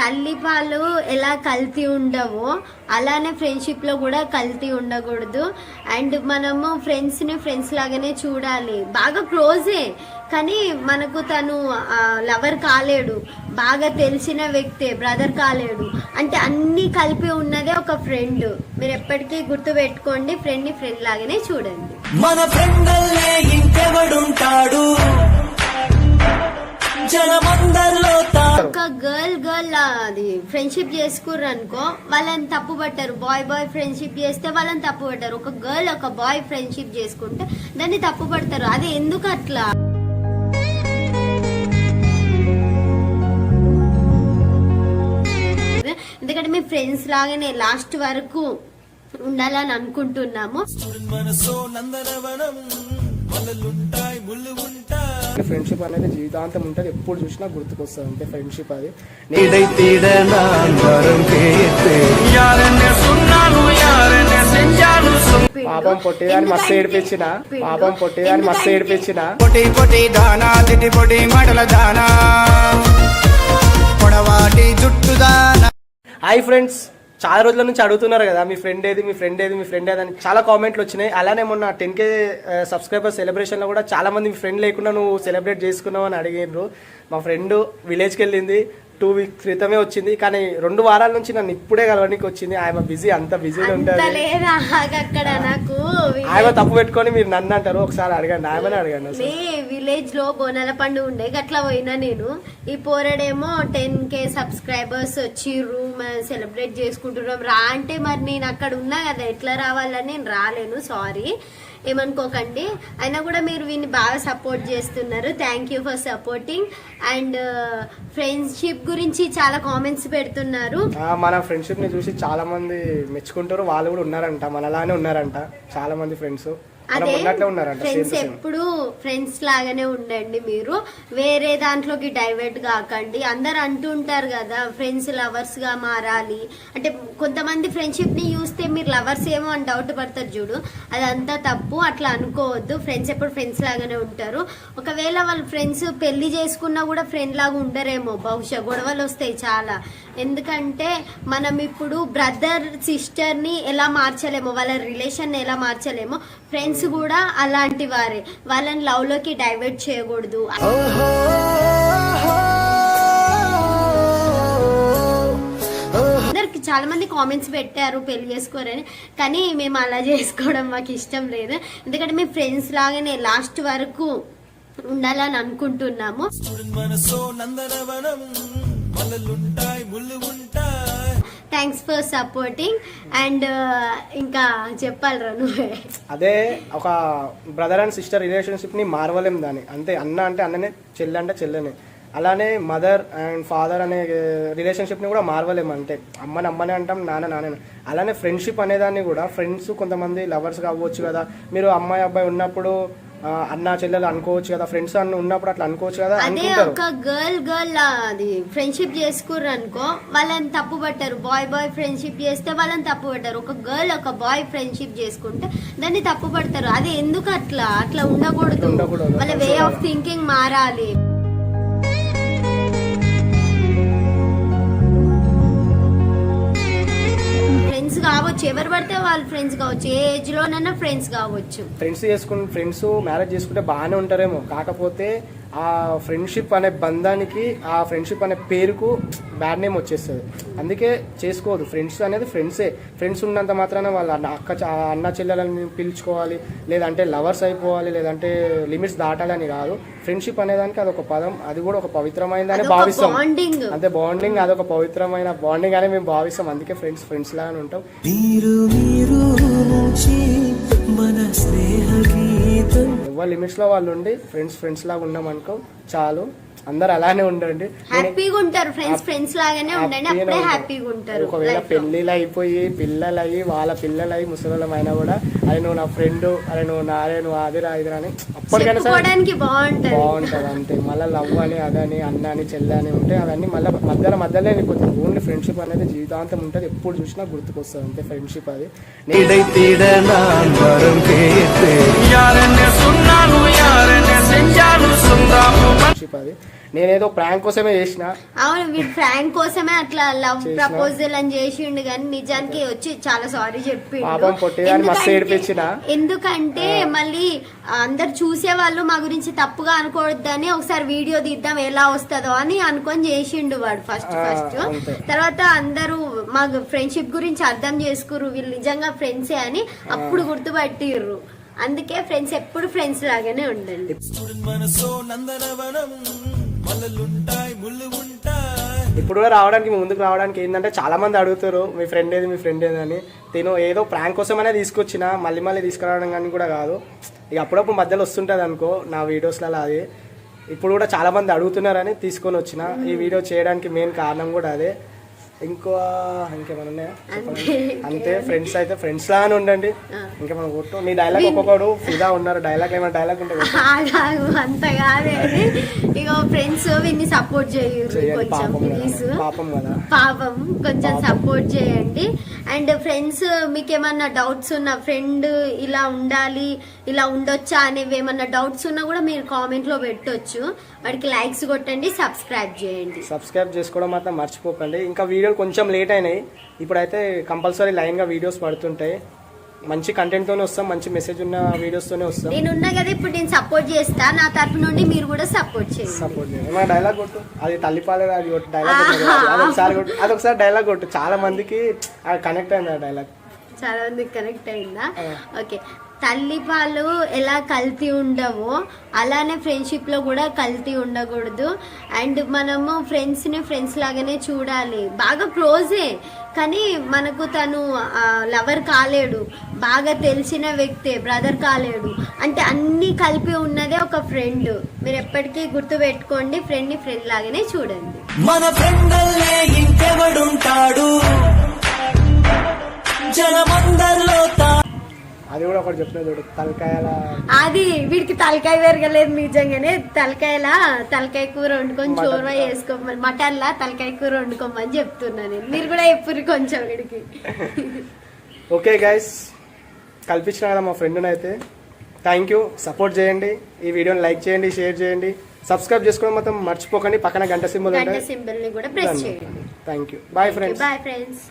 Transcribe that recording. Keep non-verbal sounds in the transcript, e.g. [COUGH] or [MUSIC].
తల్లి పాలు ఎలా కల్తీ ఉండవో అలానే ఫ్రెండ్షిప్లో కూడా కల్తీ ఉండకూడదు. అండ్ మనము ఫ్రెండ్స్ని ఫ్రెండ్స్ లాగానే చూడాలి. బాగా క్లోజే కానీ మనకు తను లవర్ కాలేడు. బాగా తెలిసిన వ్యక్తే బ్రదర్ కాలేడు. అంటే అన్నీ కలిపి ఉన్నదే ఒక ఫ్రెండ్ మీరు ఎప్పటికీ గుర్తు పెట్టుకోండి ఫ్రెండ్ని ఫ్రెండ్ లాగానే చూడండి. మన ఫ్రెండ్ ఇంకెవడుంటాడు? జనమందరిలో ఫ్రెండ్షిప్ చేసుకుర్రు అనుకో వాళ్ళని తప్పు పట్టారు. బాయ్ బాయ్ ఫ్రెండ్షిప్ చేస్తే వాళ్ళని తప్పు పట్టారు. ఒక గర్ల్ ఒక బాయ్ ఫ్రెండ్షిప్ చేసుకుంటే దాన్ని తప్పు పడతారు. అది ఎందుకు అట్లా? ఎందుకంటే మీ ఫ్రెండ్స్ లాగానే లాస్ట్ వరకు ఉండాలని అనుకుంటున్నాము. మనసో నందనవనం ముళ్ళు ఫ్రెండ్షిప్ అనేది జీవితాంతం ఉంటుంది ఎప్పుడు చూసినా గుర్తుకొస్తుంది. అంటే ఫ్రెండ్షిప్ అది. పాపం పొట్టేదాన్ని మస్తు ఏడిపించిన? పాపం పొట్టేదాన్ని మస్తు ఏడిపించిన? పొట్టి పొట్టి దానా తిట్టి పొట్టి మాటల దానా. పొడవాటి జుట్టు దానా. హాయ్ ఫ్రెండ్స్ చాలా రోజుల నుంచి అడుగుతున్నారు కదా మీ ఫ్రెండ్ ఏది మీ ఫ్రెండ్ ఏది మీ ఫ్రెండ్ ఏది అని. చాలా కామెంట్లు వచ్చినాయి. అలానే మొన్న టెన్ కే సబ్స్క్రైబర్ సెలబ్రేషన్లో కూడా చాలా మంది మీ ఫ్రెండ్ లేకుండా నువ్వు సెలబ్రేట్ చేసుకున్నావు అని అడిగినారు మా ఫ్రెండ్ విలేజ్కి వెళ్ళింది. టూ వీక్ క్రితమే వచ్చింది. కానీ రెండు వారాల నుంచి నన్ను ఇప్పుడే కలవడానికి వచ్చింది. ఆయన బిజీ అంత బిజీ అంత ఉంటుంది లేదా అక్కడ నాకు. ఆయన తప్పు పెట్టుకొని మీరు నన్ను అంటారు. ఒకసారి అడగండి. ఆయమనే అడగండి విలేజ్లో బోనాల పండుగ ఉండే గట్లా పోయినా నేను. ఈ పోరడేమో టెన్ కే సబ్స్క్రైబర్స్ వచ్చిర్రు సెలబ్రేట్ చేసుకుంటున్నాం. రా అంటే మరి నేను అక్కడ ఉన్నా కదా ఎట్లా రావాలని నేను రాలేను. సారీ. ఏమనుకోకండి. అయినా కూడా మీరు వీన్ని బాగా సపోర్ట్ చేస్తున్నారు. Thank you for supporting and uh, friendship గురించి చాలా కామెంట్స్ పెడుతున్నారు. మన ఫ్రెండ్షిప్ని చూసి చాలా మంది మెచ్చుకుంటారు. వాళ్ళు కూడా ఉన్నారంట. మనలానే ఉన్నారంట. చాలా మంది ఫ్రెండ్స్ అదే ఫ్రెండ్స్ ఎప్పుడు ఫ్రెండ్స్ లాగానే ఉండండి మీరు. వేరే దాంట్లోకి డైవర్ట్ కాకండి. అందరు అంటుంటారు కదా ఫ్రెండ్స్ లవర్స్గా మారాలి. అంటే కొంతమంది ఫ్రెండ్షిప్ని చూస్తే మీరు లవర్స్ ఏమో అని డౌట్ పడతారు చూడు. అదంతా తప్పు అట్లా అనుకోవద్దు. ఫ్రెండ్స్ ఎప్పుడు ఫ్రెండ్స్ లాగానే ఉంటారు. ఒకవేళ వాళ్ళ ఫ్రెండ్స్ పెళ్ళి చేసుకున్నా కూడా ఫ్రెండ్ లాగా ఉండరేమో. బహుశా గొడవలు వస్తాయి చాలా. ఎందుకంటే మనం ఇప్పుడు బ్రదర్ సిస్టర్ని ఎలా మార్చలేమో వాళ్ళ రిలేషన్ ఎలా మార్చలేమో ఫ్రెండ్స్ కూడా అలాంటి వారే. వాళ్ళని లవ్లోకి డైవర్ట్ చేయకూడదు. అందరికి చాలా మంది కామెంట్స్ పెట్టారు పెళ్ళి చేసుకోరని. కానీ మేము అలా చేసుకోవడం మాకు ఇష్టం లేదు. ఎందుకంటే మేము ఫ్రెండ్స్ లాగానే లాస్ట్ వరకు ఉండాలని అనుకుంటున్నాము. థ్యాంక్స్ ఫర్ సపోర్టింగ్ అండ్ ఇంకా చెప్పాలరా నువ్వే. అదే ఒక బ్రదర్ అండ్ సిస్టర్ రిలేషన్షిప్ని దాన్ని. అంతే అన్న అంటే అన్ననే చెల్లె అంటే చెల్లెనే. అలానే మదర్ అండ్ ఫాదర్ అనే రిలేషన్షిప్ని కూడా మార్వలేము అంటే అమ్మని అమ్మనే అంటాం నాన్న నాన్న అలానే ఫ్రెండ్షిప్ అనేదాన్ని కూడా ఫ్రెండ్స్ కొంతమంది లవర్స్ కావచ్చు కదా. మీరు అమ్మాయి అబ్బాయి ఉన్నప్పుడు అన్న చెల్లెలు అనుకోవచ్చు కదా ఫ్రెండ్స్ అన్న ఉన్నప్పుడు అట్లా అనుకోవచ్చు కదా అదే ఒక గర్ల్ గర్ల్ అది ఫ్రెండ్షిప్ చేసుకుర్రు అనుకో వాళ్ళని తప్పు పట్టారు. బాయ్ బాయ్ ఫ్రెండ్షిప్ చేస్తే వాళ్ళని తప్పు పట్టారు. ఒక గర్ల్ ఒక బాయ్ ఫ్రెండ్షిప్ చేసుకుంటే దాన్ని తప్పు పడతారు. అది ఎందుకు అట్లా? అట్లా ఉండకూడదు. వాళ్ళ వే ఆఫ్ థింకింగ్ మారాలి. ఫ్రెండ్స్ కావచ్చు ఎవరు పడితే వాళ్ళు ఫ్రెండ్స్ కావచ్చు ఏ ఏజ్ లోనైనా ఫ్రెండ్స్ కావచ్చు. ఫ్రెండ్స్ చేసుకుని ఫ్రెండ్స్ మ్యారేజ్ చేసుకుంటే బాగానే ఉంటారేమో. కాకపోతే ఆ ఫ్రెండ్షిప్ అనే బంధానికి ఆ ఫ్రెండ్షిప్ అనే పేరుకు బ్యాడ్ నేమ్ వచ్చేస్తుంది. అందుకే చేసుకోవద్దు. ఫ్రెండ్స్ అనేది ఫ్రెండ్సే. ఫ్రెండ్స్ ఉన్నంత మాత్రాన వాళ్ళ అక్క అన్న చెల్లెలని పిలుచుకోవాలి లేదంటే లవర్స్ అయిపోవాలి లేదంటే లిమిట్స్ దాటాలని కాదు. ఫ్రెండ్షిప్ అనేదానికి అదొక పదం. అది కూడా ఒక పవిత్రమైనదని భావిస్తాం. అంతే బాండింగ్ అదొక పవిత్రమైన బాండింగ్ అని మేము భావిస్తాం. అందుకే ఫ్రెండ్స్ ఫ్రెండ్స్ లాగానే ఉంటాం. మన స్నేహ గీతం ఎవరి వాళ్ళు ఉండి ఫ్రెండ్స్ ఫ్రెండ్స్ లాగా ఉన్నాం అనుకో చాలు. అందరు అలానే ఉండండి. హ్యాపీగా ఉంటారు ఫ్రెండ్స్ ఫ్రెండ్స్ లాగానే ఉండండి. అప్పుడే హ్యాపీగా ఉంటారు ఒకవేళ పెళ్ళిళ్ళు అయిపోయి పిల్లలు అయ్యి వాళ్ళ పిల్లలు అయ్యి ముసలమైనా కూడా అరే నువ్వు నా ఫ్రెండ్ అరే నువ్వు నారే నువ్వు అదిరా ఇదిరా అని అప్పటికైనా బాగుంటుంది. అంతే. మళ్ళీ లవ్ అని అదని అన్న అని చెల్లె అని ఉంటే అవన్నీ మళ్ళీ మధ్యలో మధ్యలో వెళ్ళిపోతుంది ఓన్లీ ఫ్రెండ్షిప్ అనేది జీవితాంతం ఉంటుంది. ఎప్పుడు చూసినా గుర్తుకొస్తుంది అంతే ఫ్రెండ్షిప్ అది. నేనేదో ప్రాంక్ కోసమే చేసిన. అవును ప్రాంక్ కోసమే అట్లా లవ్ ప్రపోజల్ అని చేసిండు కానీ నిజానికి వచ్చి చాలా సారీ చెప్పి ఎందుకంటే మళ్ళీ అందరు చూసే వాళ్ళు మా గురించి తప్పుగా అనుకోవద్దని ఒకసారి వీడియో తీద్దాం ఎలా వస్తుందో అని అనుకొని చేసిండు వాడు ఫస్ట్ ఫస్ట్ తర్వాత అందరూ మా ఫ్రెండ్షిప్ గురించి అర్థం చేసుకుర్రు. వీళ్ళు నిజంగా ఫ్రెండ్సే అని అప్పుడు గుర్తుపట్టిర్రు. అందుకే ఫ్రెండ్స్ ఎప్పుడు ఫ్రెండ్స్ లాగానే ఉండండి. ఇప్పుడు కూడా రావడానికి ముందుకు రావడానికి ఏంటంటే చాలా మంది అడుగుతారు మీ ఫ్రెండ్ ఏది మీ ఫ్రెండ్ ఏది అని. నేను ఏదో ప్రాంక్ కోసమనే తీసుకొచ్చిన మళ్ళీ మళ్ళీ తీసుకురావడం కానీ కూడా కాదు. ఇక అప్పుడప్పుడు మధ్యలో వస్తుంటుంది అనుకో నా వీడియోస్లలో అది. ఇప్పుడు కూడా చాలా మంది అడుగుతున్నారని తీసుకొని వచ్చిన ఈ వీడియో చేయడానికి మెయిన్ కారణం కూడా అదే. ఇంకో ఇంకేమైనా ఉన్నాయా. అంతే ఫ్రెండ్స్ అయితే ఫ్రెండ్స్ లాగానే ఉండండి. ఇంకేమైనా కొట్టు నీ డైలాగ్ ఒక్కొక్కడు ఫిదా ఉన్నారు డైలాగ్ ఏమైనా డైలాగ్ ఉంటే అంత కాదే. ఇక ఫ్రెండ్స్ వీన్ని సపోర్ట్ చేయరు కొంచెం పాపం ప్లీజ్ పాపం కొంచెం సపోర్ట్ చేయండి. అండ్ ఫ్రెండ్స్ మీకు ఏమన్నా డౌట్స్ ఉన్నా ఫ్రెండ్ ఇలా ఉండాలి ఇలా ఉండొచ్చా అనేవి ఏమన్నా డౌట్స్ ఉన్నా కూడా మీరు కామెంట్లో పెట్టొచ్చు. వాడికి లైక్స్ కొట్టండి సబ్స్క్రైబ్ చేయండి. సబ్స్క్రైబ్ చేసుకోవడం మాత్రం మర్చిపోకండి. ఇంకా వీడియోలు కొంచెం లేట్ అయినాయి. ఇప్పుడైతే కంపల్సరీ లైన్గా వీడియోస్ పడుతుంటాయి. మంచి కంటెంట్తోనే వస్తాం మంచి మెసేజ్ ఉన్న వీడియోస్తోనే వస్తాం. నేనున్నా కదా ఇప్పుడు నేను సపోర్ట్ చేస్తా నా తరపు నుండి మీరు కూడా సపోర్ట్ చేయండి. సపోర్ట్ చేయండి. ఏమైనా డైలాగ్ కొట్టు. అది తల్లిపాలే అది కొట్టు. డైలాగ్ అదొకసారి కొట్టు. అదొకసారి డైలాగ్ కొట్టు. చాలా మందికి కనెక్ట్ అయింది ఆ డైలాగ్ చాలా మంది కనెక్ట్ అయిందా? ఓకే తల్లి పాలు ఎలా కల్తీ ఉండవో అలానే ఫ్రెండ్షిప్లో కూడా కల్తీ ఉండకూడదు. అండ్ మనము ఫ్రెండ్స్ని ఫ్రెండ్స్ లాగానే చూడాలి. బాగా క్లోజే కానీ మనకు తను లవర్ కాలేడు. బాగా తెలిసిన వ్యక్తే బ్రదర్ కాలేడు. అంటే అన్నీ కలిపి ఉన్నదే ఒక ఫ్రెండ్ మీరు ఎప్పటికీ గుర్తు పెట్టుకోండి ఫ్రెండ్ ఫ్రెండ్ లాగానే చూడండి. మన ఫ్రెండ్ ఇంకెవడుంటాడు? జనమందరిలో అది కూడా ఒకటి చెప్పిన చూడు తలకాయల అది వీడికి తలకాయ పెరగలేదు నిజంగానే. తలకాయలా తలకాయ కూర వండుకొని. చోరవ వేసుకోమని మటన్ లా తలకాయ కూర వండుకోమని చెప్తున్నా నేను. మీరు కూడా ఎప్పుడు కొంచెం వీడికి. [LAUGHS] ఓకే గైస్ కల్పించిన కదా మా ఫ్రెండ్ని అయితే థ్యాంక్ యూ సపోర్ట్ చేయండి. ఈ వీడియోని లైక్ చేయండి షేర్ చేయండి. సబ్స్క్రైబ్ చేసుకోవడం మాత్రం మర్చిపోకండి. పక్కన గంట సింబల్ సింబల్ని కూడా ప్రెస్ చేయండి. Thank you boy friends boy friends